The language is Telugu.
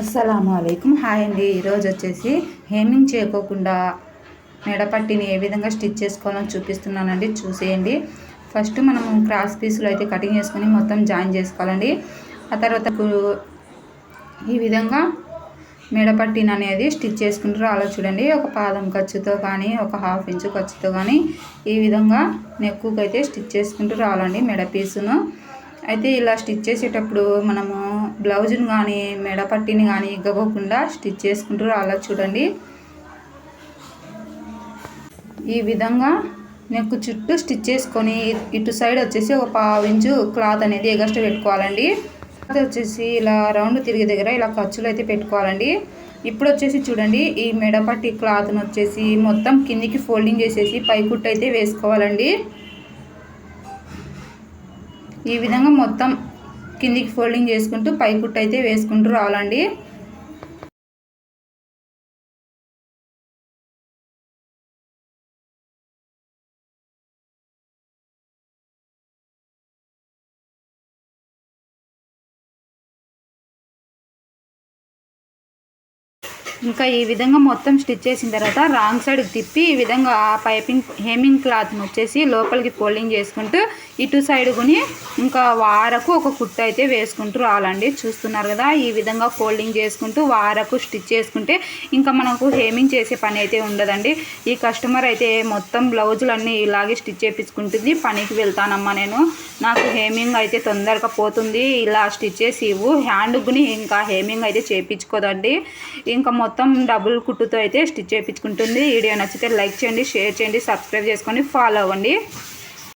అస్సలము అలైకుం హాయ్ అండి. ఈరోజు వచ్చేసి హేమింగ్ చేయకోకుండా మెడపట్టిని ఏ విధంగా స్టిచ్ చేసుకోవాలో చూపిస్తున్నానండి. చూసేయండి. ఫస్ట్ మనం క్రాస్ పీసులు అయితే కటింగ్ చేసుకొని మొత్తం జాయిన్ చేసుకోవాలండి. ఆ తర్వాత ఈ విధంగా మెడపట్టిన అనేది స్టిచ్ చేసుకుంటూ రాలో చూడండి. ఒక పాదం ఖర్చుతో కానీ ఒక హాఫ్ ఇంచు ఖర్చుతో కానీ ఈ విధంగా నెక్కుకైతే స్టిచ్ చేసుకుంటూ రావాలండి మెడ పీసును. అయితే ఇలా స్టిచ్ చేసేటప్పుడు మనము బ్లౌజ్ని కానీ మెడ పట్టిని కానీ ఇగ్గకోకుండా స్టిచ్ చేసుకుంటారు అలా చూడండి. ఈ విధంగా నెక్ చుట్టూ స్టిచ్ చేసుకొని ఇటు సైడ్ వచ్చేసి ఒక పావు ఇంచు క్లాత్ అనేది ఎగస్ట్ పెట్టుకోవాలండి. క్లాత్ వచ్చేసి ఇలా రౌండ్ తిరిగే దగ్గర ఇలా ఖర్చులు అయితే పెట్టుకోవాలండి. ఇప్పుడు వచ్చేసి చూడండి ఈ మెడపట్టి క్లాత్ను వచ్చేసి మొత్తం కిందికి ఫోల్డింగ్ చేసేసి పైకుట్టు అయితే వేసుకోవాలండి. ఈ విధంగా మొత్తం కిందికి ఫోల్డింగ్ చేసుకుంటూ పైకుట్టు అయితే వేసుకుంటూ రావాలండి. ఇంకా ఈ విధంగా మొత్తం స్టిచ్ చేసిన తర్వాత రాంగ్ సైడ్ తిప్పి ఈ విధంగా ఆ పైపింగ్ హేమింగ్ క్లాత్ని వచ్చేసి లోపలికి ఫోల్డింగ్ చేసుకుంటూ ఇటు సైడ్ కొని ఇంకా వారకు ఒక కుట్టు అయితే వేసుకుంటూ రావాలండి. చూస్తున్నారు కదా ఈ విధంగా ఫోల్డింగ్ చేసుకుంటూ వారకు స్టిచ్ చేసుకుంటే ఇంకా మనకు హేమింగ్ చేసే పని అయితే ఉండదండి. ఈ కస్టమర్ అయితే మొత్తం బ్లౌజులు అన్నీ ఇలాగే స్టిచ్ చేపించుకుంటుంది. పనికి వెళ్తానమ్మా నేను. నాకు హేమింగ్ అయితే తొందరగా పోతుంది. ఇలా స్టిచ్ చేసి ఇవ్వు. హ్యాండ్ని ఇంకా హేమింగ్ అయితే చేయించుకోదండి ఇంకా మొత్తం డబుల్ కుట్టుతో అయితే స్టిచ్ చేయించుకుంటుంది. వీడియో నచ్చితే లైక్ చేయండి షేర్ చేయండి సబ్స్క్రైబ్ చేసుకొని ఫాలో అవ్వండి.